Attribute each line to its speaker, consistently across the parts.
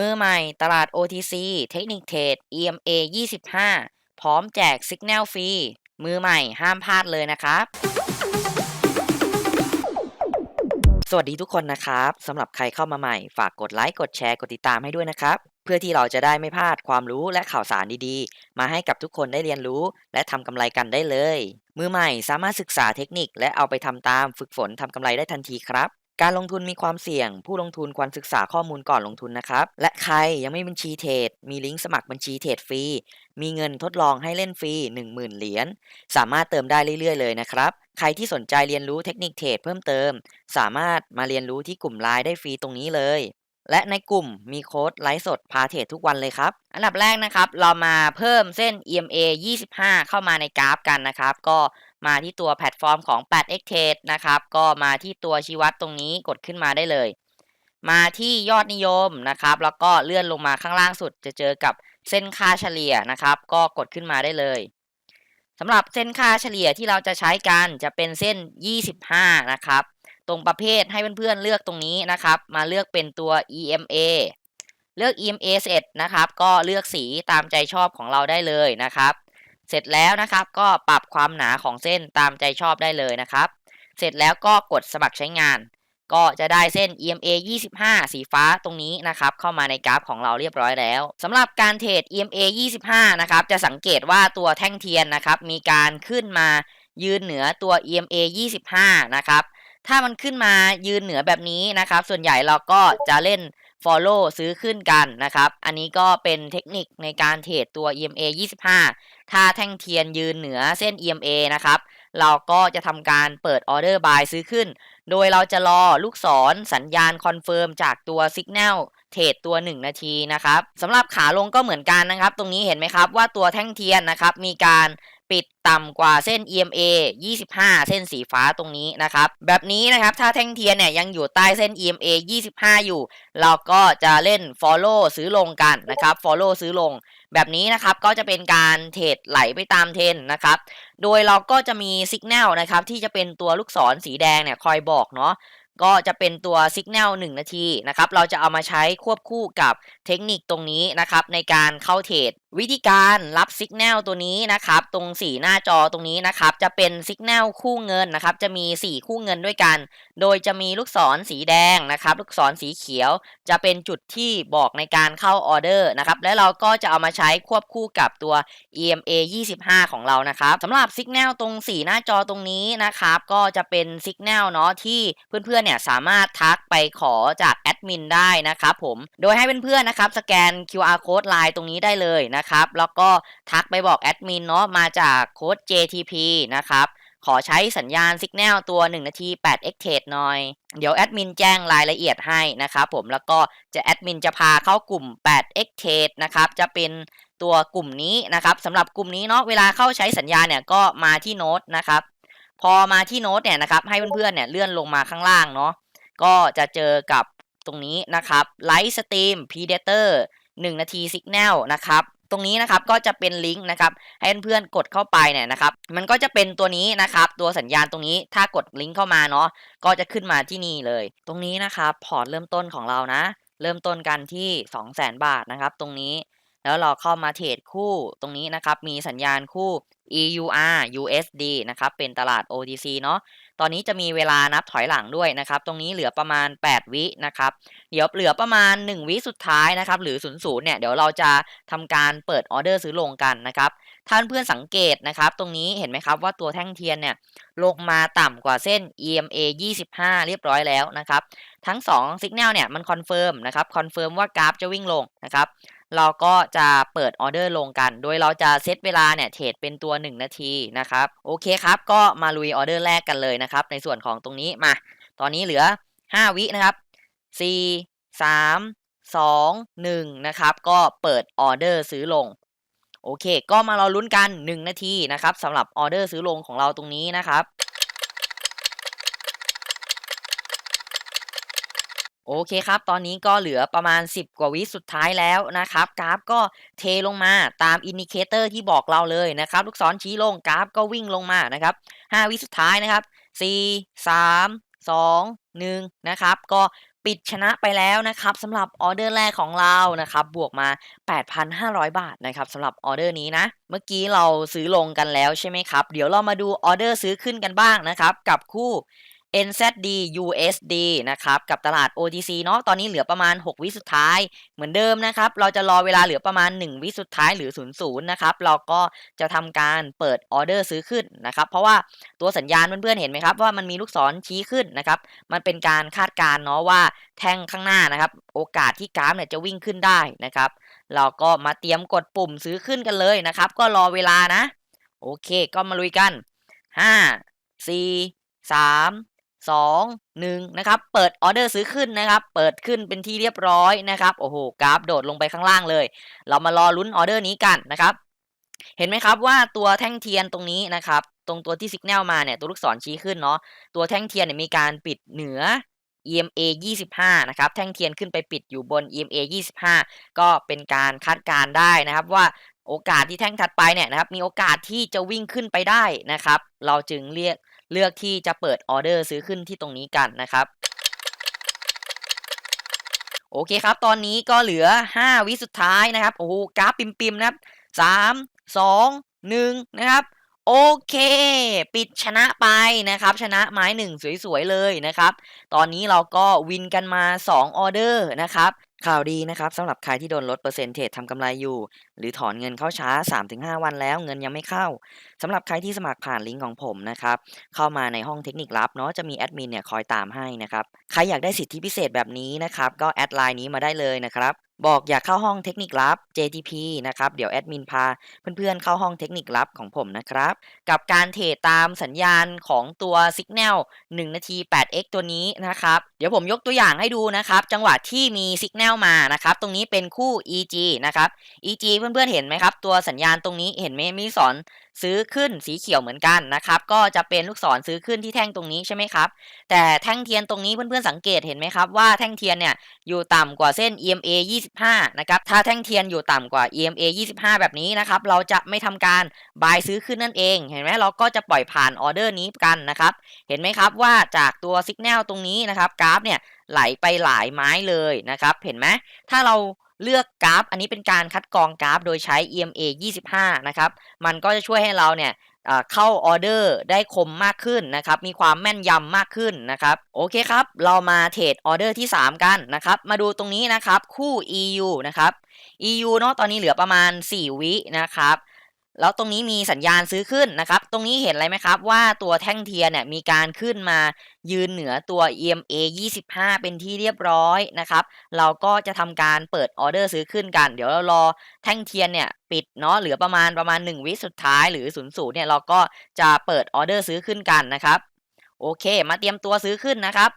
Speaker 1: มือใหม่ตลาด OTC เทคนิคเทรด EMA 25 พร้อมแจก Signal ฟรี มือใหม่ห้ามพลาดเลยนะครับ สวัสดีทุกคนนะครับสำหรับใครเข้ามาใหม่ ฝากกดไลค์ กดแชร์ กดติดตามให้ด้วยนะครับ เพื่อที่เราจะได้ไม่พลาดความรู้และข่าวสารดีๆ มาให้กับทุกคนได้เรียนรู้ และทำกำไรกันได้เลย มือใหม่สามารถศึกษาเทคนิคและเอาไปทำตามฝึกฝนทำกำไรได้ทันทีครับ การลงทุนมีความเสี่ยง ผู้ลงทุนควรศึกษาข้อมูลก่อนลงทุนนะครับ และใครยังไม่บัญชีเทรด มีลิงก์สมัครบัญชีเทรดฟรี มีเงินทดลองให้เล่นฟรี 10,000 เหรียญ สามารถเติมได้เรื่อยๆ เลยนะครับ ใครที่สนใจเรียนรู้เทคนิคเทรดเพิ่มเติม สามารถมาเรียนรู้ที่กลุ่มไลน์ได้ฟรีตรงนี้เลย และในกลุ่มมีโค้ดไลฟ์สดพาเทรดทุกวันเลยครับ อันดับแรกนะครับ เรามาเพิ่มเส้น EMA 25 เข้ามาในกราฟกันนะครับ ก็ มาที่ตัวแพลตฟอร์มของ 8x Trade นะครับ ก็มาที่ตัวชี้วัดตรงนี้กดขึ้นมาได้เลย มาที่ยอดนิยมนะครับ แล้วก็เลื่อนลงมาข้างล่างสุดจะเจอกับเส้นค่าเฉลี่ยนะครับ ก็กดขึ้นมาได้เลยสำหรับเส้นค่าเฉลี่ยที่เราจะใช้กันจะเป็นเส้น 25 นะครับ ตรงประเภทให้เพื่อนๆเลือกตรงนี้นะครับ มาเลือกเป็นตัว EMA เลือก EMA เสร็จนะครับ ก็เลือกสีตามใจชอบของเราได้เลยนะครับ เสร็จแล้วนะครับ ก็ปรับความหนาของเส้นตามใจชอบได้เลยนะครับ เสร็จแล้วก็กดสมัครใช้งาน ก็จะได้เส้น EMA 25 สีฟ้าตรงนี้นะครับ เข้ามาในกราฟของเราเรียบร้อยแล้วสำหรับการเทรด EMA 25 นะครับ จะสังเกตว่าตัวแท่งเทียนนะครับ มีการขึ้นมายืนเหนือตัว EMA 25 นะครับ ถ้ามันขึ้นมายืนเหนือแบบนี้นะครับ ส่วนใหญ่เราก็จะเล่น follow ซื้อขึ้นกันนะครับ อันนี้ก็เป็นเทคนิคในการเทรดตัว EMA 25 ถ้าแท่งเทียนยืนเหนือเส้น EMA นะครับ เราก็จะทำการเปิดออเดอร์บายซื้อขึ้น โดยเราจะรอลูกศรสัญญาณคอนเฟิร์มจากตัว Signal เทรดตัว 1 นาทีนะครับสำหรับขาลงก็เหมือนกันนะครับ ตรงนี้เห็นไหมครับว่าตัวแท่งเทียนนะครับมีการ ปิดต่ำกว่าเส้น EMA 25 เส้นสีฟ้าตรงนี้นะครับ แบบนี้นะครับถ้าแท่งเทียนเนี่ยยังอยู่ใต้เส้น EMA 25 อยู่ เราก็จะเล่น follow ซื้อลงกันนะครับ follow ซื้อลง แบบนี้นะครับก็จะเป็นการเทรดไหลไปตามเทรนนะครับ โดยเราก็จะมีสัญญาณนะครับที่จะเป็นตัวลูกศรสีแดงเนี่ยคอยบอกเนาะก็จะเป็นตัวสัญญาณ1นาทีนะครับ เราจะเอามาใช้ควบคู่กับเทคนิคตรงนี้นะครับในการเข้าเทรด วิธีการรับสัญญาณตัวนี้นะครับ ตรงสีหน้าจอตรงนี้นะครับ จะเป็นสัญญาณคู่เงินนะครับ จะมี 4 คู่เงินด้วยกัน โดยจะมีลูกศรสีแดงนะครับ ลูกศรสีเขียว จะเป็นจุดที่บอกในการเข้าออเดอร์นะครับ และเราก็จะเอามาใช้ควบคู่กับตัว EMA 25 ของเรานะครับสำหรับสัญญาณตรงสีหน้าจอตรงนี้นะครับ ก็จะเป็นสัญญาณเนาะที่เพื่อนๆเนี่ยสามารถทักไปขอจากแอดมินได้นะครับผม โดยให้เพื่อนๆนะครับสแกน QR code ไลน์ตรงนี้ได้เลยนะครับ แล้วก็ทักไปบอกแอดมินเนาะมาจากโค้ด JTP นะครับ ขอใช้สัญญาณสัญญาณตัว 1 นาที 8x trade หน่อย เดี๋ยวแอดมินแจ้งรายละเอียดให้นะครับผมแล้วก็จะแอดมินจะพาเข้ากลุ่ม 8x trade นะครับ จะเป็นตัวกลุ่มนี้นะครับสำหรับกลุ่มนี้เนาะเวลาเข้าใช้สัญญาณเนี่ยก็มาที่โน้ตนะครับพอมาที่โน้ตเนี่ยนะครับให้เพื่อนๆเนี่ยเลื่อนลงมาข้างล่างเนาะก็จะเจอกับตรงนี้นะครับไลฟ์สตรีมพีเดเตอร์1นาทีสัญญาณนะครับ ตรงนี้นะครับก็จะเป็นลิงก์นะครับให้เพื่อนๆกดเข้าไปเนี่ยนะครับมันก็จะเป็นตัวนี้นะครับตัวสัญญาณตรงนี้ถ้ากดลิงก์เข้ามาเนาะก็จะขึ้นมาที่นี่เลย ตรงนี้นะครับพอร์ตเริ่มต้นของเรานะ เริ่มต้นกันที่ 200,000บาทนะครับตรงนี้แล้วเราเข้ามาเทรดคู่ตรงนี้นะครับมีสัญญาณคู่ EUR USD นะครับเป็นตลาด OTC เนาะ ตอนนี้จะมีเวลานับถอยหลังด้วยนะครับ ตรงนี้เหลือประมาณ 8 วินะครับ เดี๋ยวเหลือประมาณ 1 วิสุดท้ายนะครับ หรือ00เนี่ย เดี๋ยวเราจะทำการเปิดออเดอร์ซื้อลงกันนะครับ ท่านเพื่อนสังเกตนะครับ ตรงนี้เห็นไหมครับว่าตัวแท่งเทียนเนี่ยลงมาต่ำกว่าเส้น EMA 25 เรียบร้อยแล้วนะครับ ทั้ง2 Signal เนี่ยมันคอนเฟิร์มนะครับ คอนเฟิร์มว่ากราฟจะวิ่งลงนะครับ เราก็จะเปิดออเดอร์ลงกัน โดยเราจะเซตเวลาเนี่ยเทรดเป็นตัว 1 นาทีนะครับ โอเคครับ ก็มาลุยออเดอร์แรกกันเลยนะครับ ในส่วนของตรงนี้มา ตอนนี้เหลือ 5 วินะครับ 4 3 2 1 นะครับ ก็เปิดออเดอร์ซื้อลง โอเค ก็มาเราลุ้นกัน 1 นาทีนะครับสำหรับออเดอร์ซื้อลงของเราตรงนี้นะครับ โอเคครับ ตอนนี้ก็เหลือประมาณ 10 กว่าวิสุดท้ายแล้วนะครับ กราฟก็เทลงมาตามอินดิเคเตอร์ที่บอกเราเลยนะครับ ลูกศรชี้ลงกราฟก็วิ่งลงมานะครับ 5 วิสุดท้ายนะครับ 4 3 2 1 นะครับ ก็ปิดชนะไปแล้วนะครับสำหรับออเดอร์แรกของเรานะครับ บวกมา 8,500 บาทนะครับสำหรับออเดอร์นี้นะ เมื่อกี้เราซื้อลงกันแล้วใช่ไหมครับ เดี๋ยวเรามาดูออเดอร์ซื้อขึ้นกันบ้างนะครับ กับคู่ NZD USD นะครับกับตลาด OTC เนาะตอนนี้เหลือประมาณ 6 วิสุดท้ายเหมือนเดิมนะครับเราจะรอเวลาเหลือประมาณ 1 วิสุดท้ายหรือ 00นะครับเราก็จะทำการเปิดออเดอร์ซื้อขึ้นนะครับเพราะว่าตัวสัญญาณเพื่อนๆเห็นไหมครับว่ามันมีลูกศรชี้ขึ้นนะครับมันเป็นการคาดการณ์เนาะว่าแท่งข้างหน้านะครับโอกาสที่กราฟเนี่ยจะวิ่งขึ้นได้นะครับเราก็มาเตรียมกดปุ่มซื้อขึ้นกันเลยนะครับก็รอเวลานะโอเคก็มาลุยกัน 5 4 3 2 1นะครับ เปิดออเดอร์ซื้อขึ้นนะครับ เปิดขึ้นเป็นที่เรียบร้อยนะครับ โอ้โห กราฟโดดลงไปข้างล่างเลย เรามารอลุ้นออเดอร์นี้กันนะครับ เห็นไหมครับว่าตัวแท่งเทียนตรงนี้นะครับ ตรงตัวที่สัญญาณมาเนี่ย ตัวลูกศรชี้ขึ้นเนาะ ตัวแท่งเทียนเนี่ยมีการปิดเหนือ EMA 25 นะครับ แท่งเทียนขึ้นไปปิดอยู่บน EMA 25 ก็เป็นการคาดการได้นะครับว่าโอกาสที่แท่งถัดไปเนี่ยนะครับ มีโอกาสที่จะวิ่งขึ้นไปได้นะครับ เราจึงเรียก เลือกที่จะเปิดออเดอร์ซื้อขึ้นที่ตรงนี้กันนะครับ โอเคครับ ตอนนี้ก็เหลือ 5 วิสุดท้ายนะครับ โอ้โหกราฟปิมๆนะครับ 3 2 1 นะครับโอเค ปิดชนะไปนะครับ ชนะไม้หนึ่งสวยๆเลยนะครับ ตอนนี้เราก็วินกันมา 2 ออเดอร์นะครับ ข่าวดีนะครับสำหรับใครที่โดนลดเปอร์เซ็นต์เทรดทำกำไรอยู่ หรือถอนเงินเข้าช้า 3-5 วันแล้วเงินยังไม่เข้าสำหรับใครที่สมัครผ่านลิงก์ของผมนะครับเข้ามาในห้องเทคนิคลับเนาะจะมีแอดมินเนี่ยคอยตามให้นะครับใครอยากได้สิทธิพิเศษแบบนี้นะครับก็แอดไลน์นี้มาได้เลยนะครับ บอกอยากเข้าห้องเทคนิคลับ JTP นะครับ เดี๋ยวแอดมินพาเพื่อนๆเข้าห้องเทคนิคลับของผมนะครับ กับการเทรดตามสัญญาณของตัว Signal 1 นาที 8x ตัวนี้นะครับ เดี๋ยวผมยกตัวอย่างให้ดูนะครับ จังหวะที่มี Signal มานะครับ ตรงนี้เป็นคู่ EG นะครับ EG เพื่อนๆเห็นไหมครับ ตัวสัญญาณตรงนี้เห็นไหมมีสอนซื้อขึ้นสีเขียวเหมือนกันนะครับ ก็จะเป็นลูกศรซื้อขึ้นที่แท่งตรงนี้ใช่ไหมครับ แต่แท่งเทียนตรงนี้เพื่อนๆสังเกตเห็นไหมครับว่าแท่งเทียนเนี่ยอยู่ต่ำกว่าเส้น EMA 20 25 นะครับ ถ้าแท่งเทียนอยู่ต่ำกว่า EMA 25 แบบนี้นะครับ เราจะไม่ทำการบายซื้อขึ้นนั่นเอง เห็นไหมเราก็จะปล่อยผ่านออเดอร์นี้กันนะครับ เห็นไหมครับว่าจากตัวสัญญาณตรงนี้นะครับกราฟเนี่ยไหลไปหลายไม้เลยนะครับ เห็นไหมถ้าเราเลือกกราฟ อันนี้เป็นการคัดกรองกราฟโดยใช้ EMA 25 นะครับ มันก็จะช่วยให้เราเนี่ย เข้าออเดอร์ได้คมมากขึ้นนะครับ มีความแม่นยำมากขึ้นนะครับ โอเคครับ เรามาเทรดออเดอร์ที่ 3 กันนะครับ มาดูตรงนี้นะครับ คู่ EU นะครับ EU เนาะตอนนี้เหลือประมาณ 4 วินะครับ แล้วตรงนี้มีสัญญาณซื้อขึ้นนะครับ ตรงนี้เห็นอะไรไหมครับ ว่าตัวแท่งเทียนเนี่ยมีการขึ้นมายืนเหนือตัว EMA 25 เป็นที่เรียบร้อยนะครับ เราก็จะทำการเปิดออเดอร์ซื้อขึ้นกัน เดี๋ยวเรารอแท่งเทียนเนี่ยปิดเนาะเหลือประมาณประมาณ 1 วิสุดท้ายหรือ00เนี่ยเราก็จะเปิดออเดอร์ซื้อขึ้นกันนะครับ โอเค มาเตรียมตัวซื้อขึ้นนะครับ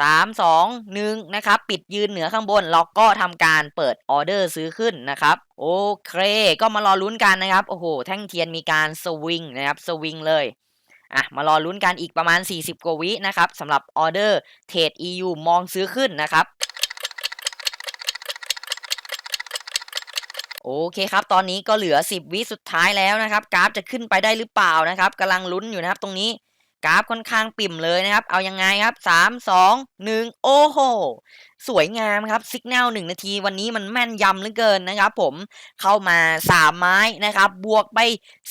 Speaker 1: สามสองหนึ่งนะครับ ปิดยืนเหนือข้างบนเราก็ทำการเปิดออเดอร์ซื้อขึ้นนะครับ โอเค ก็มารอลุ้นกันนะครับ โอ้โห แท่งเทียนมีการสวิงนะครับ สวิงเลย อะ มารอลุ้นกันอีกประมาณ 40 กว่าวินะครับสำหรับออเดอร์เทรด EU มองซื้อขึ้นนะครับโอเคครับ ตอนนี้ก็เหลือ 10 วิสุดท้ายแล้วนะครับ กราฟจะขึ้นไปได้หรือเปล่านะครับกำลังลุ้นอยู่นะครับตรงนี้ กราฟค่อนข้างปิ่มเลยนะครับ เอายังไงครับสามสองหนึ่งโอ้โห สวยงามครับสิกแนลหนึ่งนาทีวันนี้มันแม่นยำเหลือเกินนะครับผมเข้ามาสามไม้นะครับ บวกไป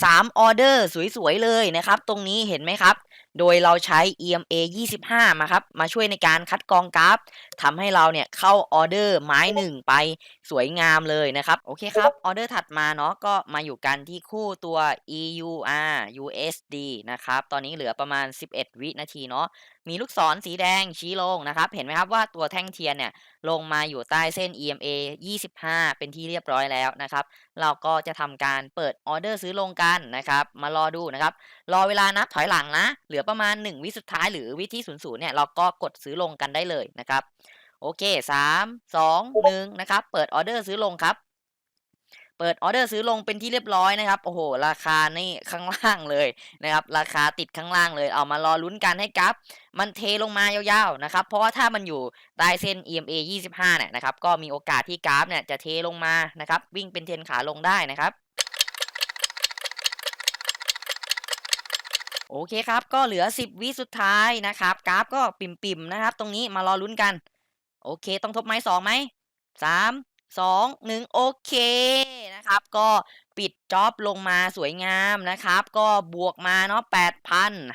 Speaker 1: สามออเดอร์สวยๆเลยนะครับ ตรงนี้เห็นไหมครับ โดยเราใช้ EMA 25 มาครับ มาช่วยในการคัดกรองกราฟทำให้เราเนี่ยเข้าออเดอร์ไม้หนึ่งไปสวยงามเลยนะครับ โอเคครับ ออเดอร์ถัดมาเนาะก็มาอยู่กันที่คู่ตัว EUR USD นะครับ ตอนนี้เหลือประมาณ 11 วินาทีเนาะมีลูกศรสีแดงชี้ลงนะครับ เห็นไหมครับว่าตัวแท่งเทียนเนี่ยลงมาอยู่ใต้เส้น EMA 25 เป็นที่เรียบร้อยแล้วนะครับ เราก็จะทำการเปิดออเดอร์ซื้อลงกันนะครับ มารอดูนะครับ รอเวลานับถอยหลังนะ เหลือประมาณ 1 วิสุดท้ายหรือวิที่00เนี่ยเราก็กดซื้อลงกันได้เลยนะครับ โอเค3 2 1นะครับ เปิดออเดอร์ซื้อลงครับ เปิดออเดอร์ซื้อลงเป็นที่เรียบร้อยนะครับ โอ้โห ราคานี่ข้างล่างเลยนะครับ ราคาติดข้างล่างเลย เอามารอลุ้นกันให้กราฟมันเทลงมายาวๆนะครับ เพราะว่าถ้ามันอยู่ใต้เส้น EMA 25เนี่ยนะครับ ก็มีโอกาสที่กราฟเนี่ยจะเทลงมานะครับ วิ่งเป็นเทนขาลงได้นะครับโอเคครับ ก็เหลือ 10 วิสุดท้ายนะครับ กราฟก็ปิ่มๆนะครับ ตรงนี้มารอลุ้นกัน โอเค ต้องทบไม้สองไหมสามสองหนึ่งโอเคนะครับ ก็ปิดจ็อบลงมาสวยงามนะครับ ก็บวกมาเนาะ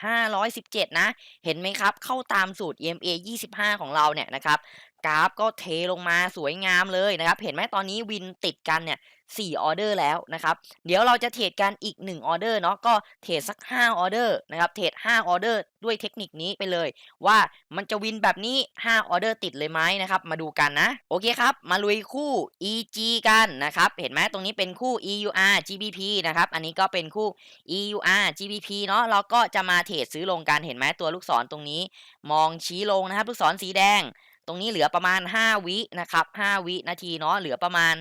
Speaker 1: 8,517 นะ เห็นไหมครับ เข้าตามสูตร EMA 25 ของเราเนี่ยนะครับ กราฟก็เทลงมาสวยงามเลยนะครับ เห็นไหมตอนนี้วินติดกันเนี่ย4ออเดอร์แล้วนะครับ เดี๋ยวเราจะเทรดกันอีก1ออเดอร์เนาะก็เทรดสัก5ออเดอร์นะครับเทรด5ออเดอร์ด้วยเทคนิคนี้ไปเลย ว่ามันจะวินแบบนี้5ออเดอร์ติดเลยไหมนะครับ มาดูกันนะ โอเคครับ มาลุยคู่ EG กันนะครับ เห็นไหมตรงนี้เป็นคู่ EUR GBP นะครับ อันนี้ก็เป็นคู่ EUR GBP เนาะเราก็จะมาเทรดซื้อลงกันเห็นไหมตัวลูกศรตรงนี้ มองชี้ลงนะครับ ลูกศรสีแดง ตรงนี้เหลือประมาณ 5 วินะครับ 5 วินาทีเนาะเหลือประมาณ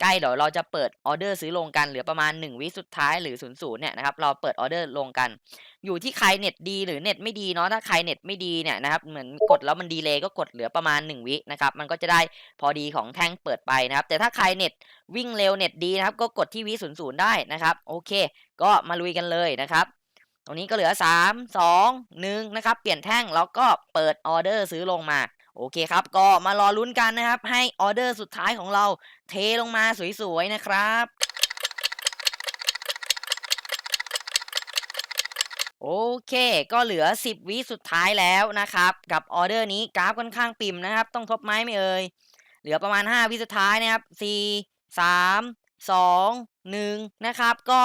Speaker 1: ใกล้เดี๋ยวเราจะเปิดออเดอร์ซื้อลงกันเหลือประมาณ 1 วิสุดท้ายหรือ0ูนย์เนี่ยนะครับเราเปิดออเดอร์ลงกัน อยู่ที่ใครเน็ตดีหรือเน็ตไม่ดีเนาะถ้าใครเน็ตไม่ดีเนี่ยนะครับเหมือนกดแล้วมันดีเลยก็กดเหลือประมาณ 1 วินะครับมันก็จะได้พอดีของแท่งเปิดไปนะครับ แต่ถ้าใครเน็ตวิ่งเร็วเน็ตดีนะครับก็กดที่วิศูนย์ศูนย์ได้นะครับโอเค ก็มาลุยกันเลยนะครับตรงนี้ก็เหลือ 3 2 1นะครับเปลี่ยนแท่งแล้วก็เปิดออเดอร์ซื้อลงมา โอเคครับ ก็มารอลุ้นกันนะครับ ให้ออเดอร์สุดท้ายของเราเทลงมาสวยๆนะครับโอเค ก็เหลือ 10 วิสุดท้ายแล้วนะครับ กับออเดอร์นี้กราฟค่อนข้างปิ่มนะครับ ต้องทบไม้ไม่เอ่ย เหลือประมาณ 5 วิสุดท้ายนะครับ 4 3 2 1 นะครับ ก็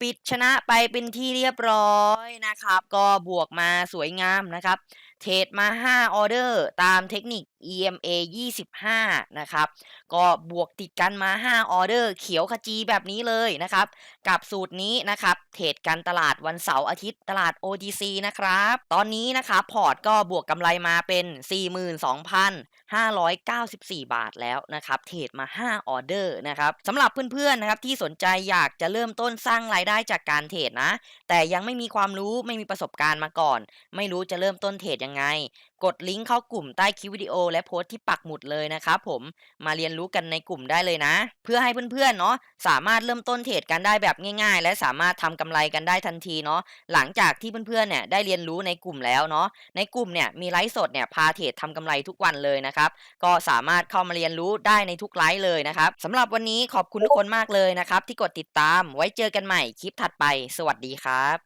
Speaker 1: ปิดชนะไปเป็นที่เรียบร้อยนะครับ ก็บวกมาสวยงามนะครับ เทรดมา 5 ออเดอร์ ตามเทคนิค EMA 25 นะครับ ก็บวกติดกันมา 5 ออเดอร์ เขียวขจีแบบนี้เลยนะครับ กับสูตรนี้นะครับ เทรดกันตลาดวันเสาร์อาทิตย์ตลาด OTC นะครับ ตอนนี้นะครับพอร์ตก็บวกกำไรมาเป็น 42,594 บาทแล้วนะครับ เทรดมา 5 ออเดอร์นะครับสำหรับเพื่อนๆนะครับที่สนใจอยากจะเริ่มต้นสร้างรายได้จากการเทรดนะ แต่ยังไม่มีความรู้ไม่มีประสบการณ์มาก่อน ไม่รู้จะเริ่มต้นเทรดยังไง กดลิงก์เข้ากลุ่มใต้คลิปวิดีโอ และโพสต์ที่ปักหมุดเลยนะครับผมมาเรียนรู้กันในกลุ่มได้เลยนะ เพื่อให้เพื่อนๆเนาะสามารถเริ่มต้นเทรดกันได้แบบง่าย ๆ และสามารถทำกำไรกันได้ทันทีเนาะหลังจากที่เพื่อนๆเนี่ยได้เรียนรู้ในกลุ่มแล้วเนาะในกลุ่มเนี่ยมีไลฟ์สดเนี่ยพาเทรดทำกำไรทุกวันเลยนะครับก็สามารถเข้ามาเรียนรู้ได้ในทุกไลฟ์เลยนะครับสำหรับวันนี้ขอบคุณทุกคนมากเลยนะครับที่กดติดตามไว้เจอกันใหม่คลิปถัดไป สวัสดีครับ